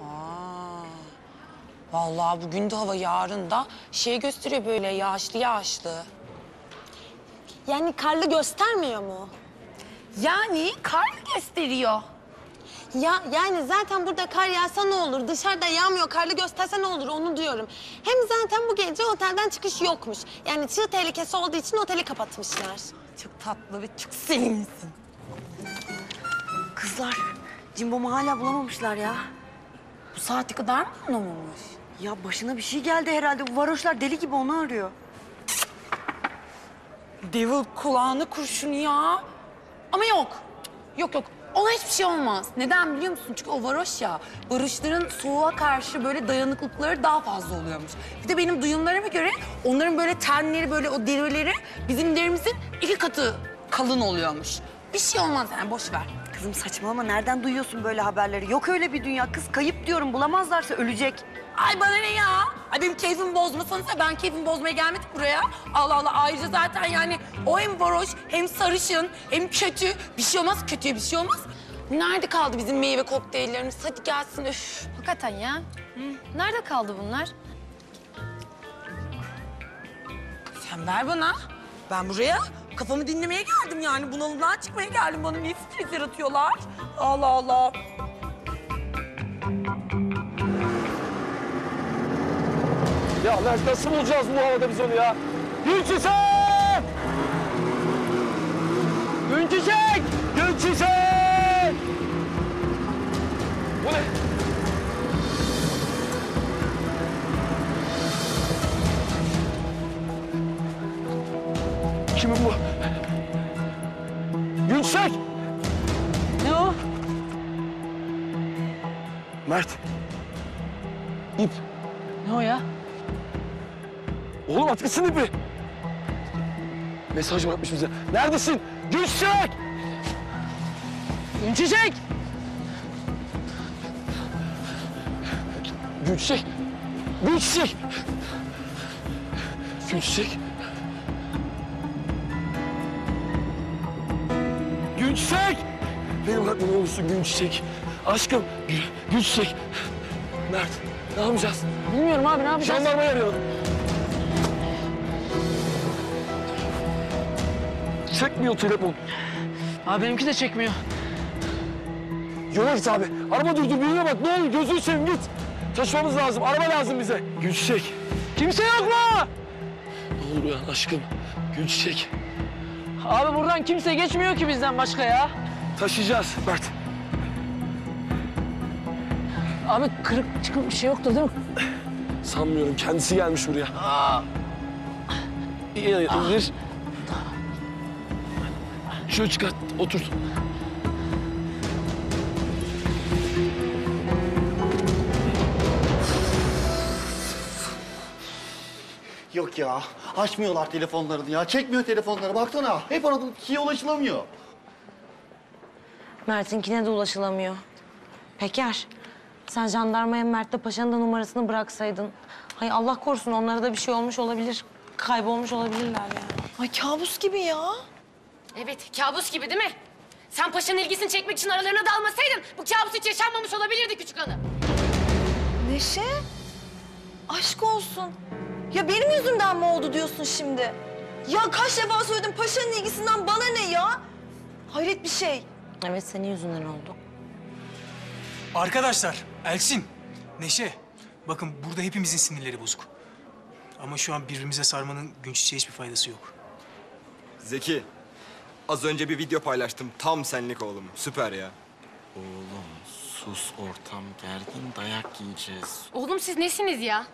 Aa, vallahi bugün de hava yarın da şey gösteriyor böyle yağışlı yağışlı. Yani karlı göstermiyor mu? Yani kar gösteriyor. Ya yani zaten burada kar yağsa ne olur? Dışarıda yağmıyor, karlı gösterse ne olur onu diyorum. Hem zaten bu gece otelden çıkış yokmuş. Yani çığ tehlikesi olduğu için oteli kapatmışlar. Çok tatlı ve çok sevimlisin. Kızlar, Cimbom'u hala bulamamışlar ya. Bu saate kadar mı anlamamış? Ya başına bir şey geldi herhalde. Bu varoşlar deli gibi onu arıyor. Devil kulağını kurşun ya. Ama yok. Yok yok. Ona hiçbir şey olmaz. Neden biliyor musun? Çünkü o varoş ya. Barışların soğuğa karşı böyle dayanıklılıkları daha fazla oluyormuş. Bir de benim duyumlarıma göre onların böyle tenleri böyle o derileri bizim derimizin iki katı kalın oluyormuş. Bir şey olmaz yani boş ver. Kızım saçmalama nereden duyuyorsun böyle haberleri? Yok öyle bir dünya. Kız kayıp diyorum. Bulamazlarsa ölecek. Ay bana ne ya? Ay benim keyfimi bozmasanıza ben keyfimi bozmaya gelmedik buraya. Allah Allah ayrıca zaten yani o hem varoş hem sarışın hem kötü. Bir şey olmaz kötüye bir şey olmaz. Nerede kaldı bizim meyve kokteyllerimiz? Hadi gelsin öf. Hakikaten ya. Nerede kaldı bunlar? Sen ver bana. Ben buraya kafamı dinlemeye geldim yani. Bunalımdan çıkmaya geldim. Bana niye stres yaratıyorlar? Allah Allah. Ya Mert nasıl bulacağız bu havada biz onu ya? Gülçiçek! Gülçiçek! Gülçiçek! Kimin bu? Gülçiçek! Ne o? Mert. İp. Ne o ya? Oğlum atkısın ipi. Mesaj bırakmış bize. Neredesin? Gülçiçek! Gülçiçek! Gülçiçek! Gülçiçek! Gülçiçek! Gülçiçek! Beni bırakma ne olursun Gülçiçek. Aşkım, Gül, Gülçiçek. Mert, ne yapacağız? Bilmiyorum abi ne yapacağız? Jandarmayı arayalım. Çekmiyor telefon. Abi benimki de çekmiyor. Yola git abi. Araba durdur birine bak. Ne olur gözünü seveyim git. Taşımamız lazım. Araba lazım bize. Gülçiçek. Kimse yok mu? Ne olur uyan aşkım. Gülçiçek. Abi buradan kimse geçmiyor ki bizden başka ya. Taşıyacağız Mert. Abi kırık çıkık bir şey yoktu değil mi? Sanmıyorum. Kendisi gelmiş buraya. İyi indir. Şöyle çıkart. Otur. Yok ya. Açmıyorlar telefonlarını ya. Çekmiyor telefonları. Baksana. Hep aradım. Kişiye ulaşılamıyor. Mert'inkine de ulaşılamıyor. Peker, sen jandarmaya Mert'le Paşa'nın da numarasını bıraksaydın. Hay Allah korusun onlara da bir şey olmuş olabilir. Kaybolmuş olabilirler yani. Ay kabus gibi ya. Evet, kabus gibi değil mi? Sen paşanın ilgisini çekmek için aralarına dalmasaydın bu kabus hiç yaşanmamış olabilirdi küçük hanım. Neşe, aşk olsun. Ya benim yüzümden mi oldu diyorsun şimdi? Ya kaç defa söyledim paşanın ilgisinden bana ne ya? Hayret bir şey. Evet senin yüzünden oldu. Arkadaşlar, Elçin, Neşe. Bakın burada hepimizin sinirleri bozuk. Ama şu an birbirimize sarmanın gün hiçbir faydası yok. Zeki, az önce bir video paylaştım. Tam senlik oğlum. Süper ya. Oğlum sus ortam gergin dayak yiyeceğiz. Oğlum siz nesiniz ya?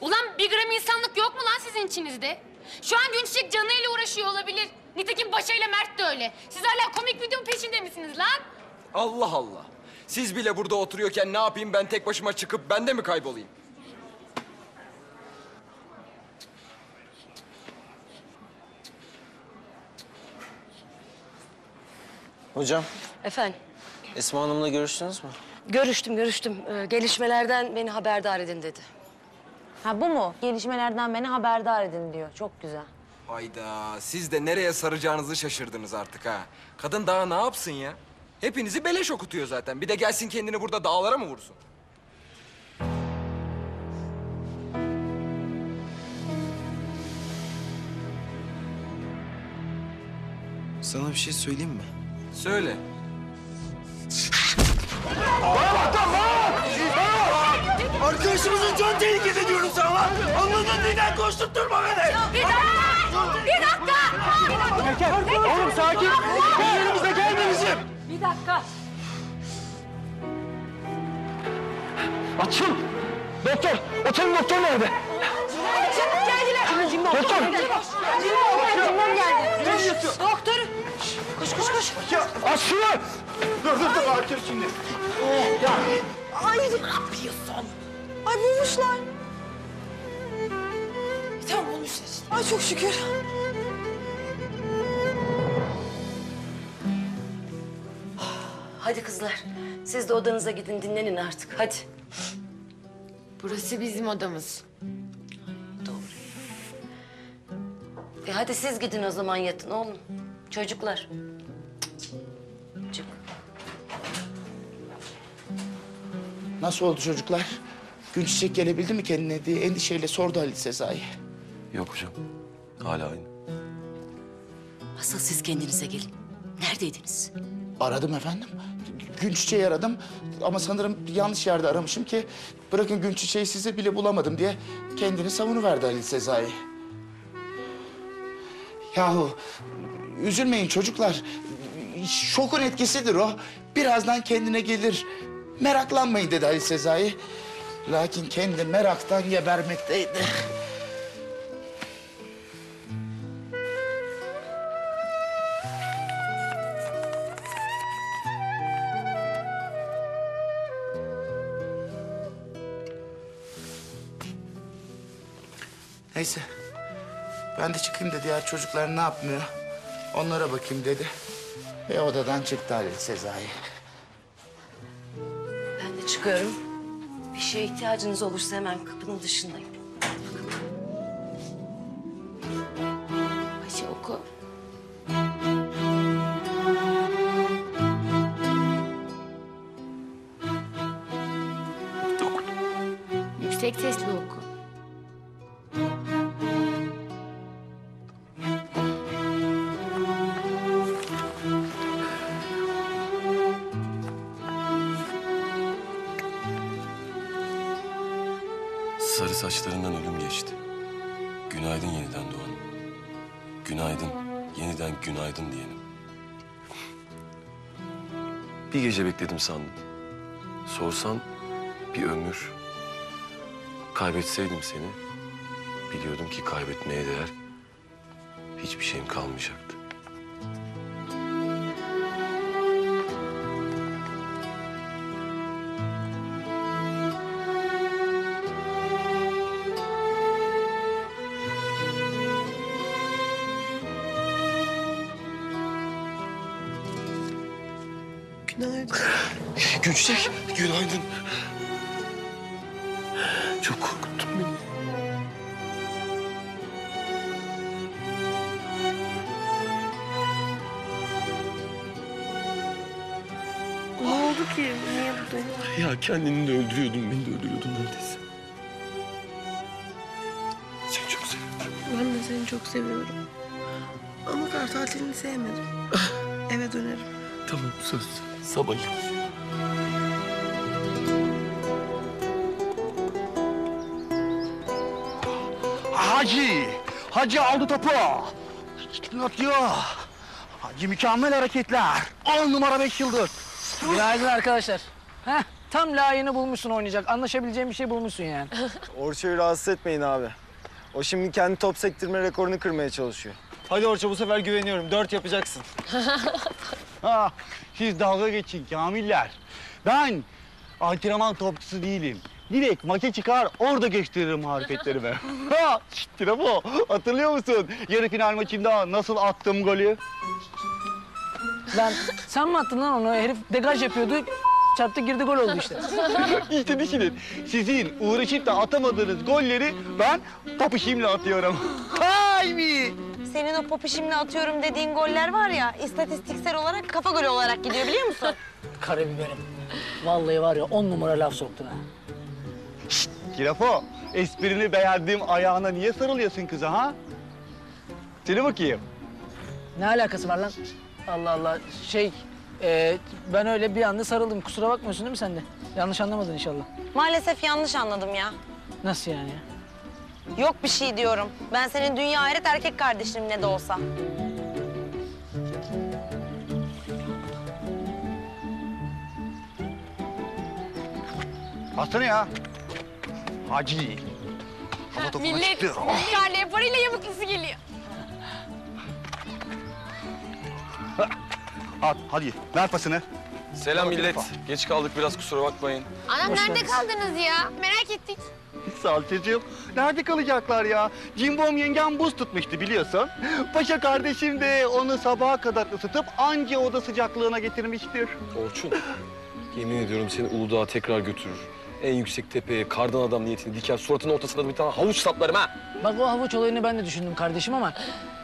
Ulan bir gram insanlık yok mu lan sizin içinizde? Şu an Günçiçek canıyla uğraşıyor olabilir. Nitekim Paşa ile Mert de öyle. Siz hala komik videonun peşinde misiniz lan? Allah Allah. Siz bile burada oturuyorken ne yapayım ben tek başıma çıkıp ben de mi kaybolayım? Hocam Efendim, Esma Hanım'la görüştünüz mü? görüştüm görüştüm. Ee, gelişmelerden beni haberdar edin dedi. Ha bu mu? Gelişmelerden beni haberdar edin diyor. Çok güzel. Hayda siz de nereye saracağınızı şaşırdınız artık ha. Kadın daha ne yapsın ya? Hepinizi beleş okutuyor zaten. Bir de gelsin kendini burada dağlara mı vursun? Sana bir şey söyleyeyim mi? Söyle. Arkadaşımızın can tehlikede diyorum sana lan. Anladın neden koşturtturma beni. Bir dakika! Bir dakika! Peker, oğlum sakin. Ellerimize gelme bizim. Bir dakika! Açıl. Doktor, otelin doktor nerede? Doktor. Doktor. Koş koş koş. Aç şunu. Dur dur dur Akif şimdi. Ay ne yapıyorsun? Ay bulmuşlar. Tamam bulmuşlar işte. Ay çok şükür. Hadi kızlar. Siz de odanıza gidin dinlenin artık. Hadi. Burası bizim odamız. E hadi siz gidin o zaman yatın oğlum. Çocuklar. Çık. Nasıl oldu çocuklar? Gün çiçek gelebildi mi kendine diye endişeyle sordu Halit Sezai. Yok hocam. Hala aynı. Asıl siz kendinize gelin. Neredeydiniz? Aradım efendim. Gün çiçeği aradım ama sanırım yanlış yerde aramışım ki... ...bırakın gün çiçeği size bile bulamadım diye kendini savunuverdi Halit Sezai. Yahu üzülmeyin çocuklar. Şokun etkisidir o. Birazdan kendine gelir. Meraklanmayın dedi Halit Sezai. Lakin kendi meraktan gebermekteydi. Neyse. Ben de çıkayım da diğer çocuklar ne yapmıyor? Onlara bakayım dedi. Ve odadan çıktı Halil Sezai. Ben de çıkıyorum. Şeye ihtiyacınız olursa hemen kapının dışındayım. Paşa oku. Saçlarından ölüm geçti. Günaydın yeniden doğan. Günaydın, yeniden günaydın diyelim. Bir gece bekledim sandım. Sorsan bir ömür. Kaybetseydim seni, biliyordum ki kaybetmeye değer hiçbir şeyim kalmayacaktı. Günaydın. Gülçiçek, günaydın. Çok korkuttun beni. Ne oldu ki? Niye buradayım? Ya kendini de öldürüyordun, beni de öldürüyordun neredeyse. Seni çok seviyorum. Ben de seni çok seviyorum. Ama kar tatilini sevmedim. Eve dönerim. Tamam söz. Sabah Hacı. Hacı aldı topu. Atıyor. Hacı mükemmel hareketler. On numara beş yıldız. Günaydın arkadaşlar. Heh, tam layığını bulmuşsun oynayacak. Anlaşabileceğin bir şey bulmuşsun yani. Orço'yu rahatsız etmeyin abi. O şimdi kendi top sektirme rekorunu kırmaya çalışıyor. Hadi Orço bu sefer güveniyorum. Dört yapacaksın. Ha, siz dalga geçin Kamiller. Ben antrenman topçusu değilim. Direkt maça çıkar, orada gösteririm hareketlerimi. ha, şittir bu. Hatırlıyor musun? Yarı final maçında nasıl attım golü? Lan sen mi attın lan onu? Herif degaj yapıyordu. Çarptı girdi gol oldu işte. işte düşünün. Sizin uğraşıp da atamadığınız golleri ben popişimle atıyorum. Hay mi? Senin o popişimle atıyorum dediğin goller var ya, istatistiksel olarak kafa golü olarak gidiyor biliyor musun? Karabiberim. Vallahi var ya on numara laf soktun ha. Kirafo, esprini beğendiğim ayağına niye sarılıyorsun kıza ha? Seni bakayım. Ne alakası var lan? Allah Allah. Şey, e, ben öyle bir anda sarıldım. Kusura bakmıyorsun değil mi sen de? Yanlış anlamadın inşallah. Maalesef yanlış anladım ya. Nasıl yani ya? Yok bir şey diyorum. Ben senin dünya hayret erkek kardeşinim ne de olsa. Bassana ya. Hacı. Millet karlı yaparıyla yamuklusu geliyor. At hadi ver pasını. Selam millet. Geç kaldık biraz kusura bakmayın. Anam Hoş nerede geldiniz. kaldınız ya? Merak ettik. Salçacığım. Nerede kalacaklar ya? Cimbom yengem buz tutmuştu biliyorsun. Paşa kardeşim de onu sabaha kadar ısıtıp anca oda sıcaklığına getirmiştir. Orçun, yemin ediyorum seni Uludağ'a tekrar götürür. En yüksek tepeye kardan adam niyetini diker. Suratının ortasında bir tane havuç saplarım ha. Bak o havuç olayını ben de düşündüm kardeşim ama...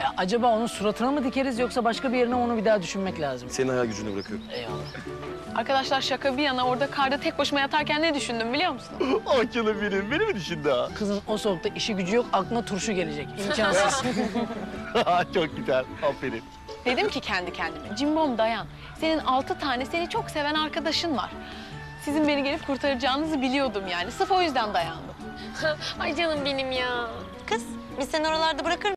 e, acaba onun suratına mı dikeriz yoksa başka bir yerine onu bir daha düşünmek lazım. Senin hayal gücünü bırakıyorum. Eyvallah. Arkadaşlar şaka bir yana orada karda tek başıma yatarken ne düşündüm biliyor musun? Açılım benim, beni mi düşündü ha? Kızın o soğukta işi gücü yok, aklına turşu gelecek. İmkansız. Çok güzel, aferin. Dedim ki kendi kendime, Cimbom dayan. Senin altı tane seni çok seven arkadaşın var. Sizin beni gelip kurtaracağınızı biliyordum yani. Sırf o yüzden dayandım. Ay canım benim ya. Kız biz seni oralarda bırakır